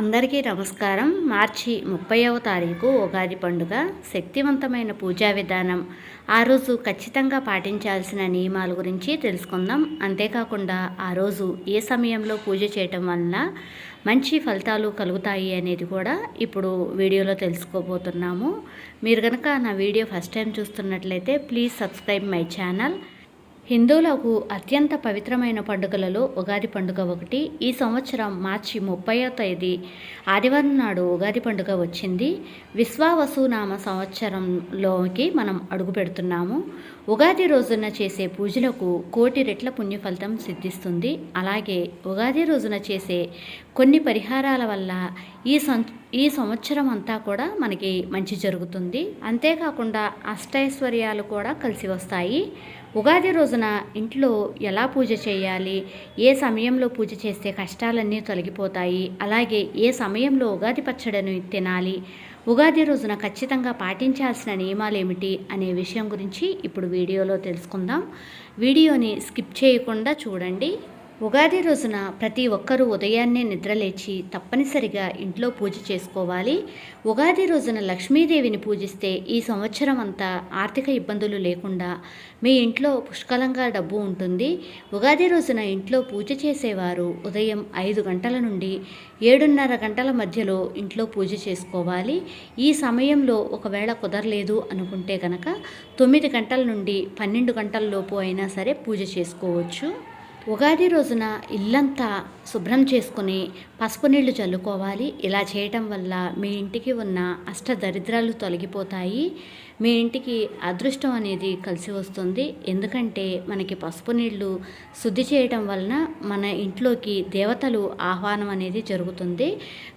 అందరికీ నమస్కారం. మార్చి ముప్పైవ తారీఖు ఉగాది పండుగ శక్తివంతమైన పూజా విధానం. ఆ రోజు ఖచ్చితంగా పాటించాల్సిన నియమాల గురించి తెలుసుకుందాం. అంతేకాకుండా ఆ రోజు ఏ సమయంలో పూజ చేయటం వలన మంచి ఫలితాలు కలుగుతాయి అనేది కూడా ఇప్పుడు వీడియోలో తెలుసుకోబోతున్నాము. మీరు కనుక నా వీడియో ఫస్ట్ టైం చూస్తున్నట్లయితే ప్లీజ్ సబ్స్క్రైబ్ మై ఛానల్. హిందువులకు అత్యంత పవిత్రమైన పండుగలలో ఉగాది పండుగ ఒకటి. ఈ సంవత్సరం మార్చి ముప్పైవ తేదీ ఆదివారం నాడు ఉగాది పండుగ వచ్చింది. విశ్వావసునామ సంవత్సరంలోకి మనం అడుగు పెడుతున్నాము. ఉగాది రోజున చేసే పూజలకు కోటి రెట్ల పుణ్య ఫలితం సిద్ధిస్తుంది. అలాగే ఉగాది రోజున చేసే కొన్ని పరిహారాల వల్ల ఈ సం ఈ సంవత్సరం అంతా కూడా మనకి మంచి జరుగుతుంది. అంతేకాకుండా అష్టైశ్వర్యాలు కూడా కలిసి వస్తాయి. ఉగాది రోజున ఇంట్లో ఎలా పూజ చేయాలి? ఏ సమయంలో పూజ చేస్తే కష్టాలన్నీ తొలగిపోతాయి? అలాగే ఏ సమయంలో ఉగాది పచ్చడిని తినాలి? ఉగాది రోజున ఖచ్చితంగా పాటించాల్సిన నియమాలు ఏమిటి అనే విషయం గురించి ఇప్పుడు వీడియోలో తెలుసుకుందాం. వీడియోని స్కిప్ చేయకుండా చూడండి. ఉగాది రోజున ప్రతి ఒక్కరూ ఉదయాన్నే నిద్రలేచి తప్పనిసరిగా ఇంట్లో పూజ చేసుకోవాలి. ఉగాది రోజున లక్ష్మీదేవిని పూజిస్తే ఈ సంవత్సరం అంతా ఆర్థిక ఇబ్బందులు లేకుండా మీ ఇంట్లో పుష్కలంగా డబ్బు ఉంటుంది. ఉగాది రోజున ఇంట్లో పూజ చేసేవారు ఉదయం ఐదు గంటల నుండి ఏడున్నర గంటల మధ్యలో ఇంట్లో పూజ చేసుకోవాలి. ఈ సమయంలో ఒకవేళ కుదరలేదు అనుకుంటే కనుక తొమ్మిది గంటల నుండి పన్నెండు గంటల లోపు అయినా సరే పూజ చేసుకోవచ్చు. ఉగాది రోజున ఇల్లంతా శుభ్రం చేసుకుని పసుపు నీళ్ళు చల్లుకోవాలి. ఇలా చేయటం వల్ల మీ ఇంటికి ఉన్న అష్ట దరిద్రాలు తొలగిపోతాయి. మీ ఇంటికి అదృష్టం అనేది కలిసి వస్తుంది. ఎందుకంటే మనకి పసుపు నీళ్ళు శుద్ధి చేయటం వలన మన ఇంట్లోకి దేవతలు ఆహ్వానం అనేది జరుగుతుంది.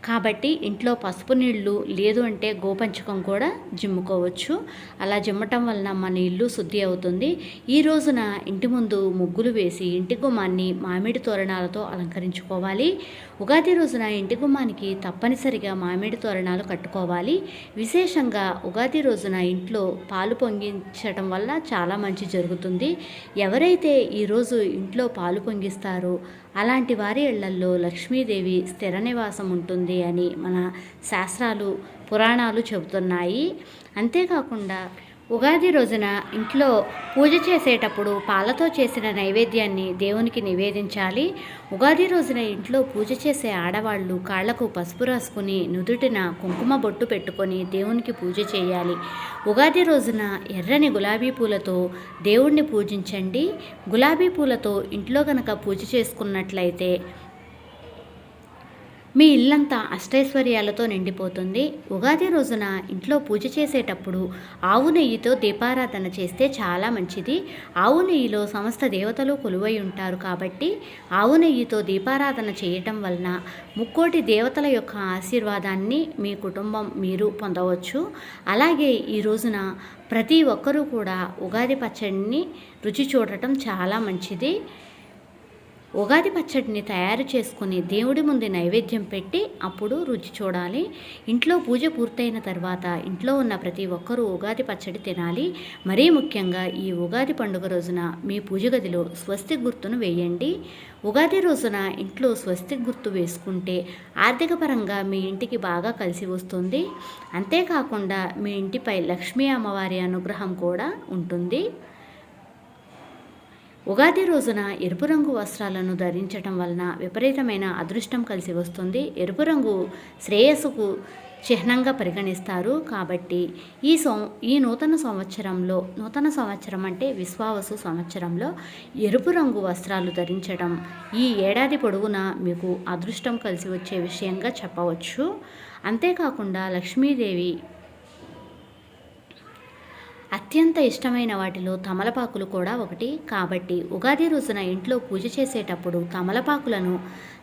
కాబట్టి ఇంట్లో పసుపు నీళ్ళు లేదు అంటే గోపంచకం కూడా జిమ్ముకోవచ్చు. అలా జిమ్మటం వలన మన ఇల్లు శుద్ధి అవుతుంది. ఈ రోజున ఇంటి ముందు ముగ్గులు వేసి ఇంటి గుమ్మాన్ని మామిడి తోరణాలతో అలంకరించుకోవాలి. ఉగాది రోజున ఇంటి గుమ్మానికి తప్పనిసరిగా మామిడి తోరణాలు కట్టుకోవాలి. విశేషంగా ఉగాది రోజున ఇంట్లో పాలు పొంగించడం వల్ల చాలా మంచి జరుగుతుంది. ఎవరైతే ఈరోజు ఇంట్లో పాలు పొంగిస్తారో అలాంటి వారి ఇళ్ళల్లో లక్ష్మీదేవి స్థిర నివాసం ఉంటుంది అని మన శాస్త్రాలు పురాణాలు చెబుతున్నాయి. అంతేకాకుండా ఉగాది రోజున ఇంట్లో పూజ చేసేటప్పుడు పాలతో చేసిన నైవేద్యాన్ని దేవునికి నివేదించాలి. ఉగాది రోజున ఇంట్లో పూజ చేసే ఆడవాళ్ళు కాళ్ళకు పసుపు రాసుకుని నుదుటిన కుంకుమ బొట్టు పెట్టుకొని దేవునికి పూజ చేయాలి. ఉగాది రోజున ఎర్రని గులాబీ పూలతో దేవుణ్ణి పూజించండి. గులాబీ పూలతో ఇంట్లో కనుక పూజ చేసుకున్నట్లయితే మీ ఇల్లంతా అష్టైశ్వర్యాలతో నిండిపోతుంది. ఉగాది రోజున ఇంట్లో పూజ చేసేటప్పుడు ఆవు నెయ్యితో దీపారాధన చేస్తే చాలా మంచిది. ఆవు నెయ్యిలో సమస్త దేవతలు కొలువై ఉంటారు కాబట్టి ఆవు నెయ్యితో దీపారాధన చేయటం వలన ముక్కోటి దేవతల యొక్క ఆశీర్వాదాన్ని మీ కుటుంబం మీరు పొందవచ్చు. అలాగే ఈ రోజున ప్రతి ఒక్కరూ కూడా ఉగాది పచ్చడిని రుచి చూడటం చాలా మంచిది. ఉగాది పచ్చడిని తయారు చేసుకుని దేవుడి ముందు నైవేద్యం పెట్టి అప్పుడు రుచి చూడాలి. ఇంట్లో పూజ పూర్తయిన తర్వాత ఇంట్లో ఉన్న ప్రతి ఒక్కరూ ఉగాది పచ్చడి తినాలి. మరీ ముఖ్యంగా ఈ ఉగాది పండుగ రోజున మీ పూజ గదిలో స్వస్తి గుర్తును వేయండి. ఉగాది రోజున ఇంట్లో స్వస్తి గుర్తు వేసుకుంటే ఆర్థిక పరంగా మీ ఇంటికి బాగా కలిసి వస్తుంది. అంతేకాకుండా మీ ఇంటిపై లక్ష్మీ అమ్మవారి అనుగ్రహం కూడా ఉంటుంది. ఉగాది రోజున ఎరుపు రంగు వస్త్రాలను ధరించటం వలన విపరీతమైన అదృష్టం కలిసి వస్తుంది. ఎరుపు రంగు శ్రేయస్సుకు చిహ్నంగా పరిగణిస్తారు. కాబట్టి ఈ సం ఈ నూతన సంవత్సరంలో నూతన సంవత్సరం అంటే విశ్వావసు సంవత్సరంలో ఎరుపు రంగు వస్త్రాలు ధరించడం ఈ ఏడాది పొడవునా మీకు అదృష్టం కలిసి వచ్చే విషయంగా చెప్పవచ్చు. అంతేకాకుండా లక్ష్మీదేవి అత్యంత ఇష్టమైన వాటిలో తమలపాకులు కూడా ఒకటి. కాబట్టి ఉగాది రోజున ఇంట్లో పూజ చేసేటప్పుడు తమలపాకులను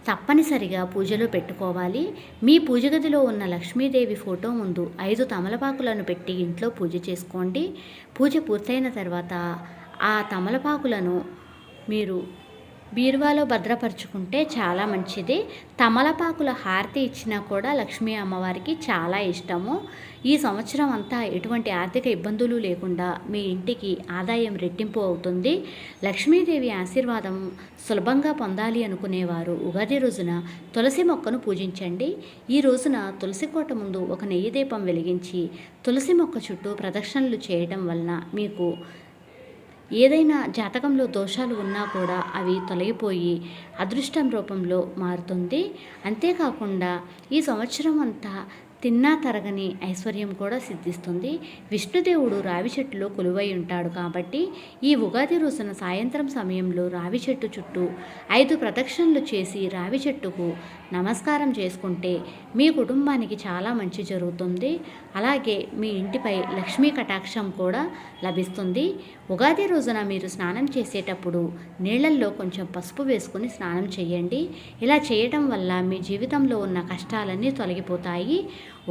తప్పనిసరిగా పూజలో పెట్టుకోవాలి. మీ పూజ గదిలో ఉన్న లక్ష్మీదేవి ఫోటో ముందు ఐదు తమలపాకులను పెట్టి ఇంట్లో పూజ చేసుకోండి. పూజ పూర్తయిన తర్వాత ఆ తమలపాకులను మీరు బీరువాలో భద్రపరుచుకుంటే చాలా మంచిది. తమలపాకుల హారతి ఇచ్చినా కూడా లక్ష్మీ అమ్మవారికి చాలా ఇష్టము. ఈ సంవత్సరం అంతా ఎటువంటి ఆర్థిక ఇబ్బందులు లేకుండా మీ ఇంటికి ఆదాయం రెట్టింపు అవుతుంది. లక్ష్మీదేవి ఆశీర్వాదం సులభంగా పొందాలి అనుకునేవారు. ఉగాది రోజున తులసి మొక్కను పూజించండి. ఈ రోజున తులసి కోట ముందు ఒక నెయ్యి దీపం వెలిగించి తులసి మొక్క చుట్టూ ప్రదక్షిణలు చేయడం వలన మీకు ఏదైనా జాతకంలో దోషాలు ఉన్నా కూడా అవి తొలగిపోయి అదృష్టం రూపంలో మారుతుంది. అంతేకాకుండా ఈ సంవత్సరం అంతా తిన్నా తరగని ఐశ్వర్యం కూడా సిద్ధిస్తుంది. విష్ణుదేవుడు రావి చెట్టులో కొలువై ఉంటాడు కాబట్టి ఈ ఉగాది రోజున సాయంత్రం సమయంలో రావి చెట్టు చుట్టూ ఐదు ప్రదక్షిణలు చేసి రావి చెట్టుకు నమస్కారం చేసుకుంటే మీ కుటుంబానికి చాలా మంచి జరుగుతుంది. అలాగే మీ ఇంటిపై లక్ష్మీ కటాక్షం కూడా లభిస్తుంది. ఉగాది రోజున మీరు స్నానం చేసేటప్పుడు నీళ్ళల్లో కొంచెం పసుపు వేసుకుని స్నానం చేయండి. ఇలా చేయటం వల్ల మీ జీవితంలో ఉన్న కష్టాలన్నీ తొలగిపోతాయి.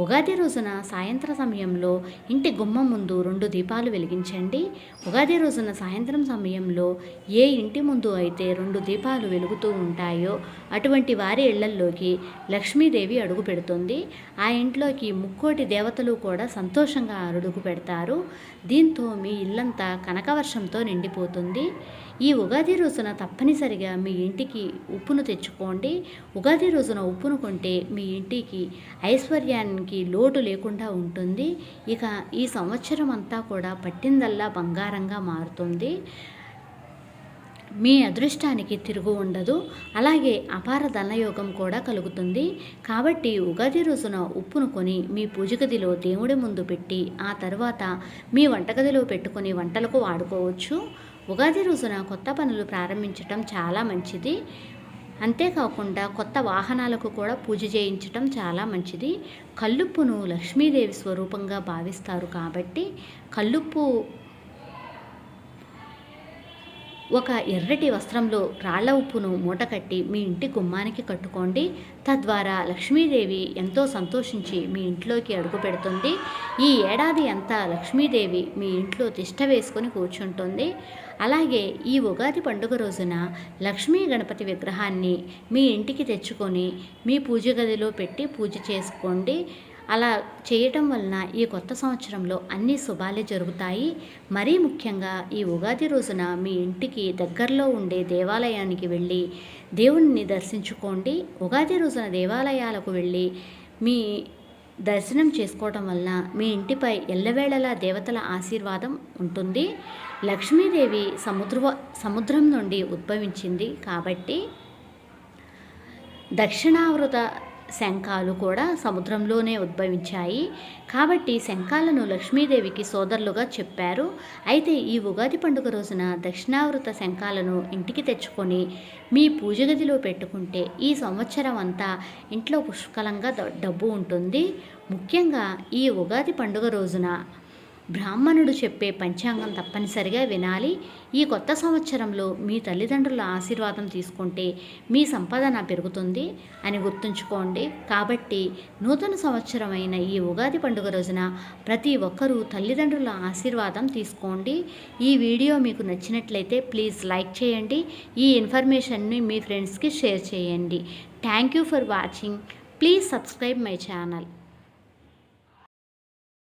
ఉగాది రోజున సాయంత్ర సమయంలో ఇంటి గుమ్మం ముందు రెండు దీపాలు వెలిగించండి. ఉగాది రోజున సాయంత్రం సమయంలో ఏ ఇంటి ముందు అయితే రెండు దీపాలు వెలుగుతూ ఉంటాయో అటువంటి వారి ఇళ్ళల్లోకి లక్ష్మీదేవి అడుగు పెడుతుంది. ఆ ఇంట్లోకి ముక్కోటి దేవతలు కూడా సంతోషంగా అడుగు పెడతారు. దీంతో మీ ఇల్లంతా కనకవర్షంతో నిండిపోతుంది. ఈ ఉగాది రోజున తప్పనిసరిగా మీ ఇంటికి ఉప్పును తెచ్చుకోండి. ఉగాది రోజున ఉప్పును కొంటే మీ ఇంటికి ఐశ్వర్యానికి లోటు లేకుండా ఉంటుంది. ఇక ఈ సంవత్సరం అంతా కూడా పట్టిందల్లా బంగారంగా మారుతుంది. మీ అదృష్టానికి తిరుగు ఉండదు. అలాగే అపార ధనయోగం కూడా కలుగుతుంది. కాబట్టి ఉగాది రోజున ఉప్పును కొని మీ పూజ గదిలో దేవుడి ముందు పెట్టి ఆ తర్వాత మీ వంటగదిలో పెట్టుకొని వంటలకు వాడుకోవచ్చు. ఉగాది రోజున కొత్త పనులు ప్రారంభించటం చాలా మంచిది. అంతేకాకుండా కొత్త వాహనాలకు కూడా పూజ చేయించటం చాలా మంచిది. కల్లుప్పును లక్ష్మీదేవి స్వరూపంగా భావిస్తారు కాబట్టి కల్లుప్పు ఒక ఎర్రటి వస్త్రంలో రాళ్ళ ఉప్పును మూటకట్టి మీ ఇంటి గుమ్మానికి కట్టుకోండి. తద్వారా లక్ష్మీదేవి ఎంతో సంతోషించి మీ ఇంట్లోకి అడుగు పెడుతుంది. ఈ ఏడాది అంతా లక్ష్మీదేవి మీ ఇంట్లో తిష్ట వేసుకొని కూర్చుంటుంది. అలాగే ఈ ఉగాది పండుగ రోజున లక్ష్మీ గణపతి విగ్రహాన్ని మీ ఇంటికి తెచ్చుకొని మీ పూజ గదిలో పెట్టి పూజ చేసుకోండి. అలా చేయటం వలన ఈ కొత్త సంవత్సరంలో అన్ని శుభాలే జరుగుతాయి. మరీ ముఖ్యంగా ఈ ఉగాది రోజున మీ ఇంటికి దగ్గరలో ఉండే దేవాలయానికి వెళ్ళి దేవుణ్ణి దర్శించుకోండి. ఉగాది రోజున దేవాలయాలకు వెళ్ళి మీ దర్శనం చేసుకోవటం వలన మీ ఇంటిపై ఎల్లవేళలా దేవతల ఆశీర్వాదం ఉంటుంది. లక్ష్మీదేవి సముద్ర సముద్రం నుండి ఉద్భవించింది కాబట్టి దక్షిణావృత శంఖాలు కూడా సముద్రంలోనే ఉద్భవించాయి. కాబట్టి శంఖాలను లక్ష్మీదేవికి సోదరులుగా చెప్పారు. అయితే ఈ ఉగాది పండుగ రోజున దక్షిణావృత శంఖాలను ఇంటికి తెచ్చుకొని మీ పూజ గదిలో పెట్టుకుంటే ఈ సంవత్సరం అంతా ఇంట్లో పుష్కలంగా డబ్బు ఉంటుంది. ముఖ్యంగా ఈ ఉగాది పండుగ రోజున బ్రాహ్మణుడు చెప్పే పంచాంగం తప్పనిసరిగా వినాలి. ఈ కొత్త సంవత్సరంలో మీ తల్లిదండ్రుల ఆశీర్వాదం తీసుకుంటే మీ సంపాదన పెరుగుతుంది అని గుర్తుంచుకోండి. కాబట్టి నూతన సంవత్సరమైన ఈ ఉగాది పండుగ రోజున ప్రతి ఒక్కరూ తల్లిదండ్రుల ఆశీర్వాదం తీసుకోండి. ఈ వీడియో మీకు నచ్చినట్లయితే ప్లీజ్ లైక్ చేయండి. ఈ ఇన్ఫర్మేషన్ని మీ ఫ్రెండ్స్కి షేర్ చేయండి. Thank you for watching. Please subscribe my channel.